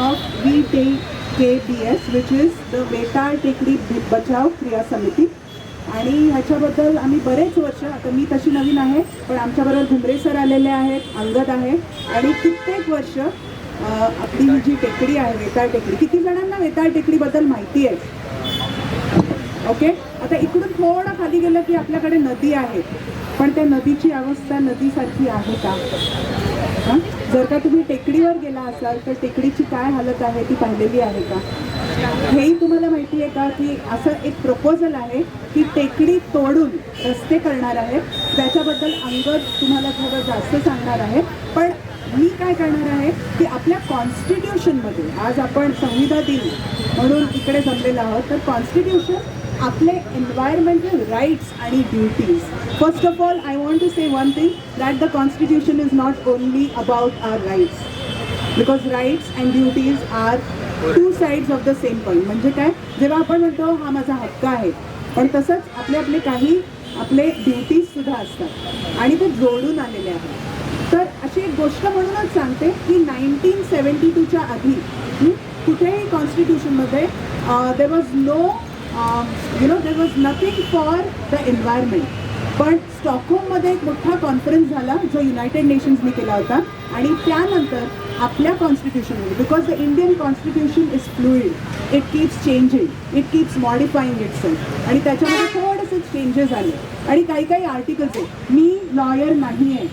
of VTKBS, which is the वेताळ टेकडी बचाव क्रिया समिती. आणि ह्याच्याबद्दल आम्ही बरेच वर्ष आता मी तशी नवीन आहे पण आमच्याबरोबर घुमरे सर आलेले आहेत अंगद आहे. आणि कित्येक वर्ष आपली ही जी टेकडी आहे वेताळ टेकडी किती जणांना वेताळ टेकडीबद्दल माहिती आहे? ओके? आता इकडून थोडं खाली गेलं की आपल्याकडे नदी आहे. पण त्या नदीची अवस्था नदीसारखी आहे का? हं? जर का तुम्ही टेकडीवर गेला असाल तर टेकडीची काय हालत आहे ती पाहिलेली आहे का? हेही तुम्हाला माहिती आहे का की असं एक प्रपोजल आहे की टेकडी तोडून रस्ते करणार आहे. त्याच्याबद्दल अंगद तुम्हाला थोडं जास्त सांगणार आहे. पण मी काय करणार आहे की आपल्या कॉन्स्टिट्यूशनमध्ये आज आपण संविधा दिन म्हणून इकडे जमलेलो आहोत तर कॉन्स्टिट्यूशन आपले एन्व्हायरमेंटल राईट्स आणि duties first of all I want to say one thing that the constitution is not only about our rights because rights and duties are two sides of the same point म्हणजे काय? जेव्हा आपण म्हणतो हा माझा हक्क आहे पण तसंच आपले आपले काही आपले ड्युटीज सुद्धा असतात. आणि ते जोडून आलेले आहेत. तर अशी एक गोष्ट म्हणूनच सांगते की नाईन्टीन सेवन्टी टूच्या आधी कुठेही कॉन्स्टिट्यूशनमध्ये there was no you know there was nothing for the environment पण स्टॉकहोममध्ये एक मोठा कॉन्फरन्स झाला जो युनायटेड नेशन्सनी केला होता. आणि त्यानंतर आपल्या कॉन्स्टिट्यूशनमध्ये because the Indian constitution is fluid it keeps changing it keeps modifying itself आणि त्याच्यामध्ये थोडेसे चेंजेस आले. आणि काही काही आर्टिकल्स आहेत. मी लॉयर नाही आहे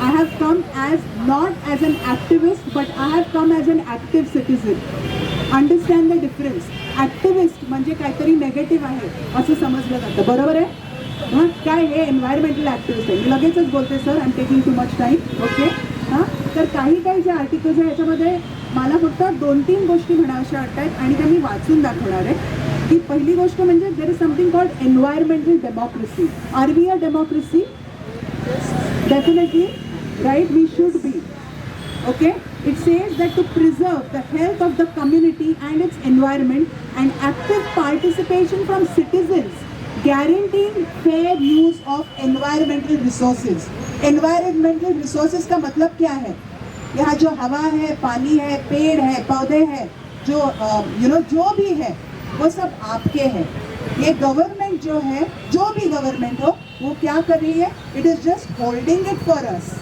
I have come as not as an activist but I have come as an active citizen understand the difference activist म्हणजे काहीतरी नेगेटिव्ह आहे असं समजलं जातं. बरोबर आहे? हां? काय हे एन्व्हायरमेंटल ॲक्टिव्हिस्ट आहे? मी लगेचच बोलते sir I taking too much time okay हां? तर काही काही जे आर्टिकल्स आहे याच्यामध्ये मला फक्त दोन तीन गोष्टी म्हणाव्याशा आहेत आणि त्या मी वाचून दाखवणार आहे. की पहिली गोष्ट म्हणजे there is something called environmental democracy are be a democracy definitely right? We should be. Okay? It says that to preserve the health of the community and its environment and active participation from citizens guaranteeing fair use of environmental resources environmental resources का मतलब क्या है यहाँ जो हवा है पानी है पेड़ है पौधे हैं जो यू नो जो भी है वो सब आपके हैं ये गवर्नमेंट जो है जो भी गवर्नमेंट हो वो क्या कर रही है it is just holding it for us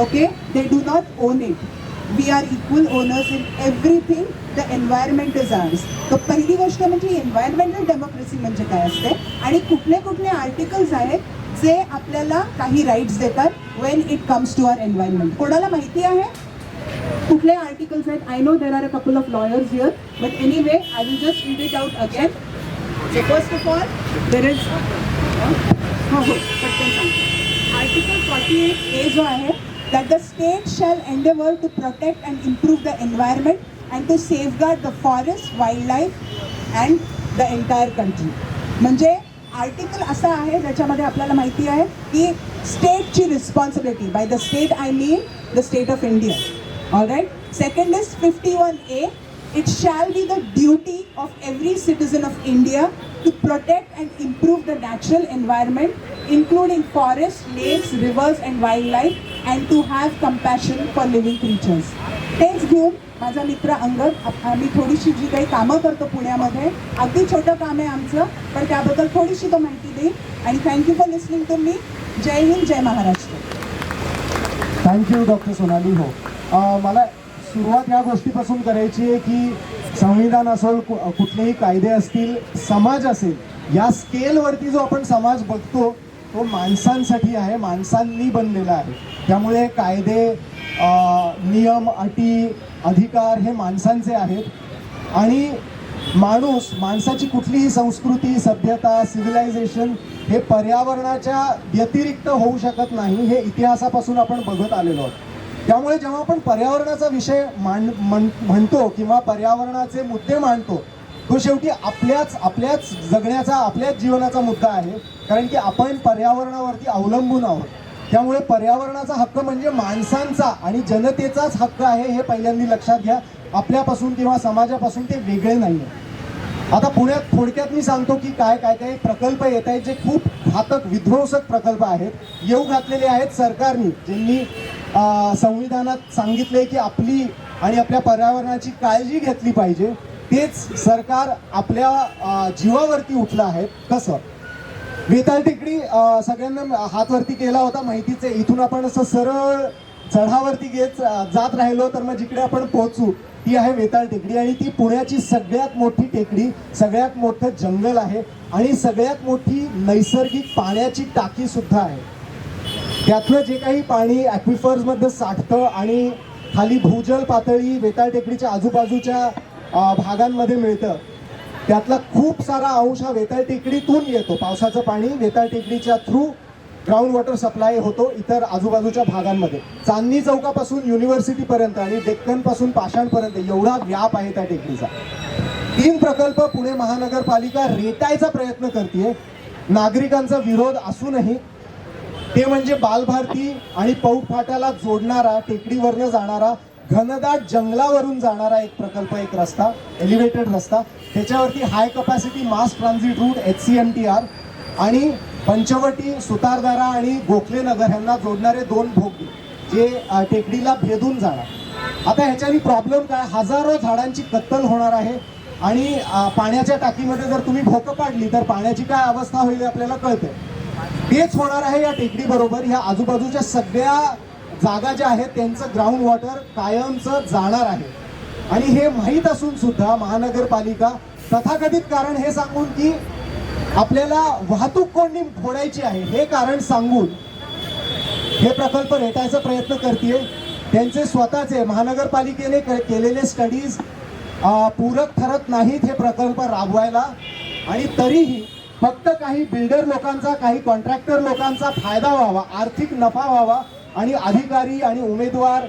okay they do not own it we are equal owners in everything the environment is ours तर पहिली गोष्ट म्हणजे एन्व्हायरमेंटल डेमोक्रेसी म्हणजे काय असते? आणि कुठले कुठले आर्टिकल्स आहेत जे आपल्याला काही राईट्स देतात when it comes to our environment कोणाला माहिती आहे? कुठले आर्टिकल्स आहेत? I know there are a couple of lawyers here but anyway I will just read it out again So of of all, is हो हो पटकन सांगतो. आर्टिकल फॉर्टी एट ए जो आहे that the state shall endeavour to protect and improve the environment and to safeguard the forest wildlife and the entire country म्हणजे article असा आहे ज्याच्यामध्ये आपल्याला माहिती आहे की स्टेटची responsibility by the state I mean the state of India all right second is fifty one A it shall be the duty of every citizen of India to protect and improve the natural environment, including forests, lakes, rivers, and wildlife, and to have compassion for living creatures तेच घेऊन माझा मित्र अंगद आम्ही थोडीशी जी काही कामं करतो पुण्यामध्ये अगदी छोटं काम आहे आमचं पण त्याबद्दल थोडीशी तो माहिती देईल आणि thank you for listening to me Jai Hind Jai Maharashtra. Thank you doctor Sonali हो. मला सुरुवात या गोष्टीपासून करायची आहे की संविधान असो कु- कुठलेही कायदे असतील समाज असेल या स्केलवरती जो आपण समाज बघतो तो माणसांसाठी आहे माणसांनी बनलेला आहे. त्यामुळे कायदे नियम अटी अधिकार हे माणसांचे आहेत. आणि माणूस माणसाची कुठलीही संस्कृती सभ्यता सिव्हिलायझेशन हे पर्यावरणाच्या व्यतिरिक्त होऊ शकत नाही हे इतिहासापासून आपण बघत आलेलो आहोत. त्यामुळे जेव्हा आपण पर्यावरणाचा विषय मांड म्हण- म्हणतो किंवा पर्यावरणाचे मुद्दे मांडतो तो शेवटी आपल्याच आपल्याच जगण्याचा आपल्याच जीवनाचा मुद्दा आहे. कारण की आपण पर्यावरणावरती अवलंबून आहोत. त्यामुळे पर्यावरणाचा हक्क म्हणजे माणसांचा आणि जनतेचाच हक्क आहे हे पहिल्यांदा लक्षात घ्या. आपल्यापासून किंवा समाजापासून ते वेगळे नाही आहे आता पुण्यात थोडक्यात मी सांगतो की काय काय काय प्रकल्प येत आहेत जे खूप घातक विध्वंसक प्रकल्प आहेत. येऊ घातलेले आहेत सरकारने ज्यांनी संविधानात सांगितले की आपली आणि आपल्या पर्यावरणाची काळजी घेतली पाहिजे. तेच सरकार आपल्या जीवावरती उठलं आहे. कसं? वेताल टेकडी सगळ्यांना हातवरती केला होता माहितीच. आहे इथून आपण असं सरळ चढावरती घेत जात राहिलो तर मग जिकडे आपण पोहोचू ती आहे वेताळ टेकडी. आणि ती पुण्याची सगळ्यात मोठी टेकडी सगळ्यात मोठं जंगल आहे आणि सगळ्यात मोठी नैसर्गिक पाण्याची टाकी सुद्धा आहे. त्यातलं जे काही पाणी ॲक्विफर्समध्ये साठतं आणि खाली भूजल पातळी वेताळ टेकडीच्या आजूबाजूच्या भागांमध्ये मिळतं. त्यातला खूप सारा अंश हा वेताळ टेकडीतून येतो. पावसाचं पाणी वेताळ टेकडीच्या थ्रू ग्राउंड वॉटर सप्लाय होतो इतर आजूबाजूच्या भागांमध्ये. चांदणी चौकापासून युनिव्हर्सिटीपर्यंत आणि डेक्कनपासून पाषाणपर्यंत एवढा व्याप आहे त्या टेकडीचा. तीन प्रकल्प पुणे महानगरपालिका रेटायचा प्रयत्न करते नागरिकांचा विरोध असूनही ते म्हणजे बालभारती आणि पौक फाट्याला जोडणारा टेकडीवरनं जाणारा घनदाट जंगलावरून जाणारा एक प्रकल्प एक रस्ता एलिव्हेटेड रस्ता. त्याच्यावरती high capacity mass transit route H C M T R आणि पंचवटी सुतारदारा आणि गोखले नगर यांना जोडणारे दोन भोग जे टेकडीला भेदून जाणार. आता ह्याच्यानी प्रॉब्लेम काय? हजारो झाडांची कत्तल होणार आहे. आणि पाण्याच्या टाकीमध्ये जर तुम्ही भोकं पाडली तर पाण्याची काय अवस्था होईल आपल्याला कळते तेच होणार आहे या टेकडी बरोबर ह्या आजूबाजूच्या सगळ्या जागा ज्या आहेत त्यांचं ग्राउंड वॉटर कायमचं जाणार आहे. आणि हे माहीत असून सुद्धा महानगरपालिका तथाकथित कारण हे सांगून की आपल्याला वाहतूक कोंडी फोडायची आहे हे कारण सांगून हे प्रकल्प रेटायचा प्रयत्न करते त्यांचे स्वतःचे महानगरपालिकेने के- केलेले स्टडीज पूरक ठरत नाहीत हे प्रकल्प राबवायला. आणि तरीही फक्त काही बिल्डर लोकांचा काही कॉन्ट्रॅक्टर लोकांचा फायदा व्हावा आर्थिक नफा व्हावा आणि अधिकारी आणि उमेदवार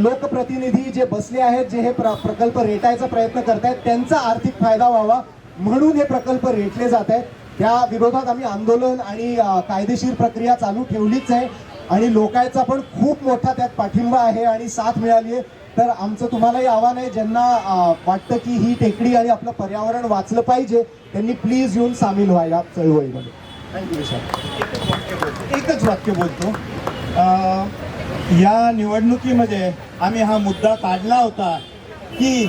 लोकप्रतिनिधी जे बसले आहेत जे हे प्र प्रकल्प रेटायचा प्रयत्न करतायत त्यांचा आर्थिक फायदा व्हावा म्हणून हे प्रकल्प रेटले जात आहेत. त्या विरोधात आम्ही आंदोलन आणि कायदेशीर प्रक्रिया चालू ठेवलीच आहे आणि लोकांचा पण खूप मोठा त्यात पाठिंबा आहे आणि साथ मिळाली आहे. तर आमचं तुम्हालाही आव्हान आहे ज्यांना वाटतं की ही टेकडी आणि आपलं पर्यावरण वाचलं पाहिजे त्यांनी प्लीज येऊन सामील व्हा या चळवळीमध्ये थँक्यू सर एकच वाक्य बोलतो. या निवडणुकीमध्ये आम्ही हा मुद्दा काढला होता की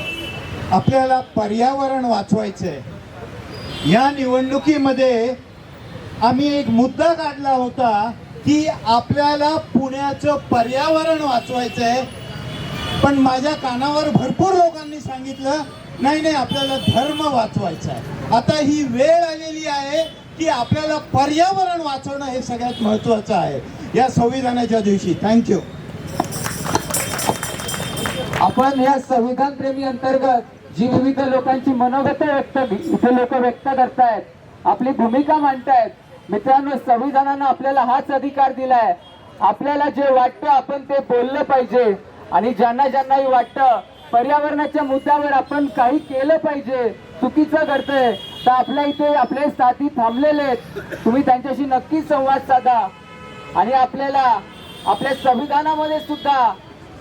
आपल्याला पर्यावरण वाचवायचं आहे या निवडणुकीमध्ये आम्ही एक मुद्दा काढला होता की आपल्याला पुण्याचं पर्यावरण वाचवायचं आहे पण माझ्या कानावर भरपूर लोकांनी सांगितलं नाही नाही आपल्याला धर्म वाचवायचा आहे आता ही वेळ आलेली आहे की आपल्याला पर्यावरण वाचवणं हे सगळ्यात महत्वाचं आहे. या संविधानाच्या दिवशी. थँक्यू आपण या संविधान प्रेमी अंतर्गत जी विविध लोकांची मनोगत व्यक्त इथे लोक व्यक्त करतायत आपली भूमिका मांडतायत. मित्रांनो संविधानानं आपल्याला हाच अधिकार दिलाय. आपल्याला जे वाटतं आपण ते बोललं पाहिजे. आणि ज्यांना ज्यांनाही वाटतं पर्यावरणाच्या मुद्द्यावर आपण काही केलं पाहिजे. चुकीचं करतंय तर आपल्या इथे आपले साथी थांबलेले आहेत. तुम्ही त्यांच्याशी नक्कीच संवाद साधा. आणि आपल्याला आपल्या संविधानामध्ये सुद्धा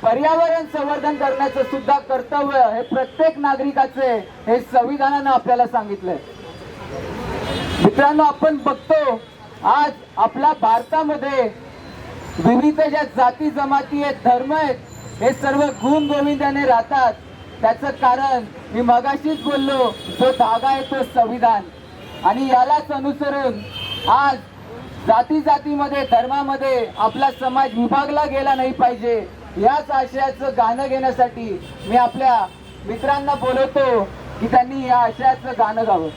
पर्यावरण संवर्धन करण्याचं सुद्धा कर्तव्य हे प्रत्येक नागरिकाचे हे संविधानानं आपल्याला सांगितलंय. मित्रांनो आपण बघतो आज आपल्या भारतामध्ये विविध ज्या जाती जमाती आहेत धर्म आहेत हे सर्व गुण गोविंदाने राहतात. त्याचं कारण मी मगाशीच बोललो जो धागा आहे तो संविधान. आणि यालाच अनुसरून आज जाती जातीमध्ये धर्मामध्ये आपला समाज विभागला गेला नाही पाहिजे. याच आशयाचं गाणं घेण्यासाठी मी आपल्या मित्रांना बोलवतो की त्यांनी या आशयाचं गाणं गावं.